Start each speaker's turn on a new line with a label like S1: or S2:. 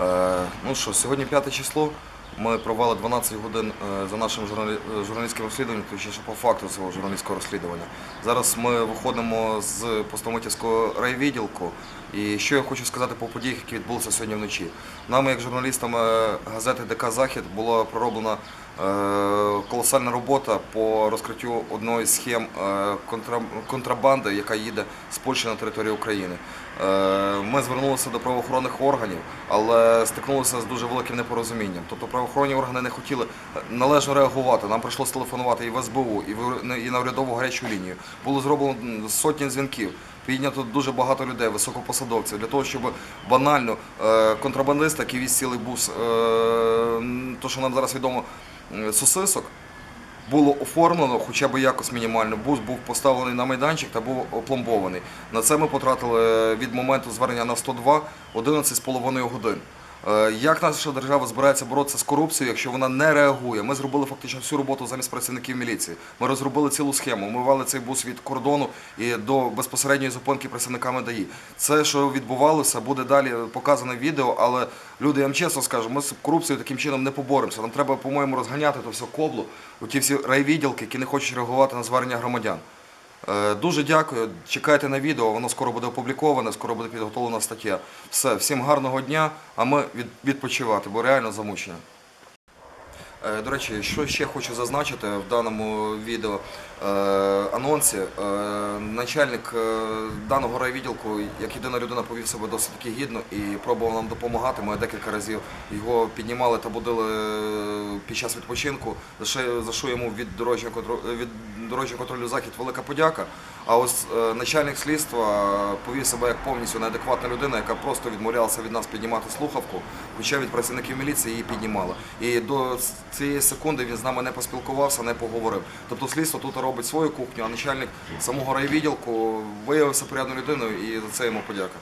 S1: Е, Ну що, сьогодні 5 число. Ми провели 12 годин е, за нашим е, журналістським розслідуванням, точніше по факту цього журналістського розслідування. Зараз ми виходимо з Постомитівського райвідділку. І що я хочу сказати по подіях, які відбулися сьогодні вночі. Нами, як журналістами газети ДК Захід, була пророблена колосальна робота по розкриттю одної з схем е, контрабанди, яка їде з Польщі на територію України. Е, Ми звернулися до правоохоронних органів, але стикнулися з дуже великим непорозумінням. Тобто правоохоронні органи не хотіли е, належно реагувати. Нам прийшлося телефонувати і в СБУ, і в і на урядову гарячу лінію. Було зроблено сотні дзвінків. Піднято дуже багато людей, високопосадовців, для того, щоб банально контрабандисти, які віз цілий бус, то що нам зараз відомо, сосисок, було оформлено хоча б якось мінімально. Бус був поставлений на майданчик та був опломбований. На це ми потратили від моменту звернення на 102 11,5 годин. Е, Як наша держава збирається боротися з корупцією, якщо вона не реагує? Ми зробили фактично всю роботу замість працівників міліції. Ми розробили цілу схему. Ми вели цей бус від кордону і до безпосередньої зупинки працівниками ДАІ. Це, що відбувалося, буде далі показане відео, але люди, я вам чесно скажу, ми з корупцією таким чином не поборемося. Нам треба, по-моєму, розганяти то все коблу, ті всі райвідділки, які не хочуть реагувати на звернення громадян. Е, Дуже дякую. Чекайте на відео, воно скоро буде опубліковане, скоро буде підготовлена стаття. Все, всім гарного дня, а ми відпочивати, бо реально замучення. Е, До речі, що ще хочу зазначити в даному відео е, анонсі. Е, начальник даного райвідділку, як єдина людина, повів себе досить таки гідно і пробував нам допомагати. Ми декілька разів його піднімали та будили під час відпочинку. За що, йому від дорожнього контролю, від дорожнього контролю захід велика подяка. А ось начальник слідства повів себе як повністю неадекватна людина, яка просто відмовлялася від нас піднімати слухавку, хоча від працівників міліції її піднімала. І до цієї секунди він з нами не поспілкувався, не поговорив. Тобто слідство тут робить свою кухню, а начальник самого райвідділку виявився порядною людиною і за це йому подяка.